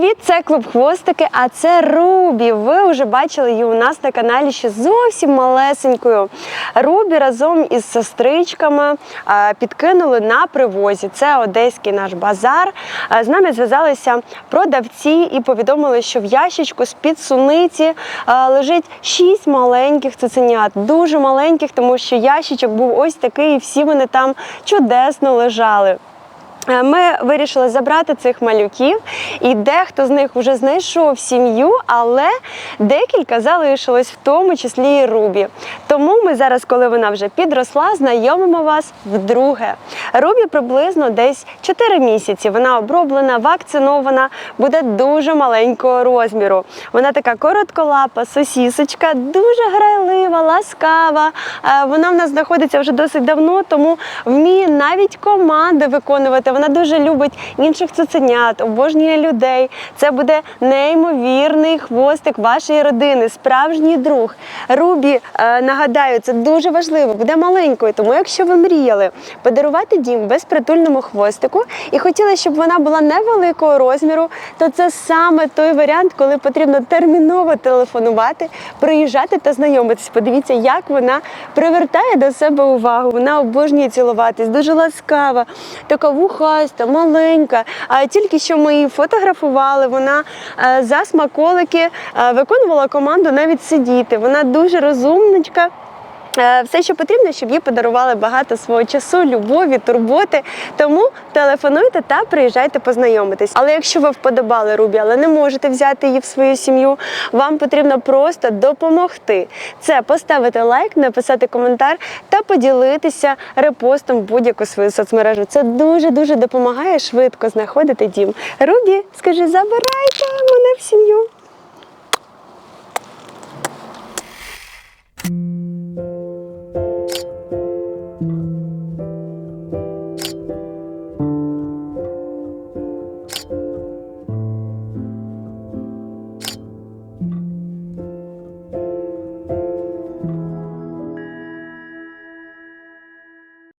Привіт, це клуб хвостики, а це Рубі. Ви вже бачили її у нас на каналі ще зовсім малесенькою. Рубі разом із сестричками підкинули на привозі. Це одеський наш базар. З нами зв'язалися продавці і повідомили, що в ящичку з-під суниці лежить шість маленьких цуценят. Дуже маленьких, тому що ящичок був ось такий, і всі вони там чудесно лежали. Е, Ми вирішили забрати цих малюків, і дехто з них вже знайшов сім'ю, але декілька залишилось, в тому числі і Рубі. Тому ми зараз, коли вона вже підросла, знайомимо вас вдруге. Рубі приблизно десь 4 місяці. Вона оброблена, вакцинована, буде дуже маленького розміру. Вона така коротколапа, сосісочка, дуже грайлива, ласкава. Е, Вона в нас знаходиться вже досить давно, тому вміє навіть команди виконувати. Вона дуже любить інших цуценят, обожнює людей. Це буде неймовірний хвостик вашої родини, справжній друг. Рубі, е, нагадаю, це дуже важливо, буде маленькою. Тому, якщо ви мріяли подарувати дім безпритульному хвостику і хотіли, щоб вона була невеликого розміру, то це саме той варіант, коли потрібно терміново телефонувати, приїжджати та знайомитись. Подивіться, як вона привертає до себе увагу. Вона обожнює цілуватись, дуже ласкава, така вухаста, маленька. А тільки що ми її фотографували, вона е, за смаколики е, виконувала команду навіть сидіти. Вона дуже розумничка. Е, Все, що потрібно, щоб їй подарували багато свого часу, любові, турботи. Тому телефонуйте та приїжджайте познайомитись. Але якщо ви вподобали Рубі, але не можете взяти її в свою сім'ю, вам потрібно просто допомогти. Це поставити лайк, написати коментар та поділитися репостом в будь-яку свою соцмережу. Це дуже дуже допомагає швидко знаходити дім. Рубі, скажи, забирайте мене в сім'ю.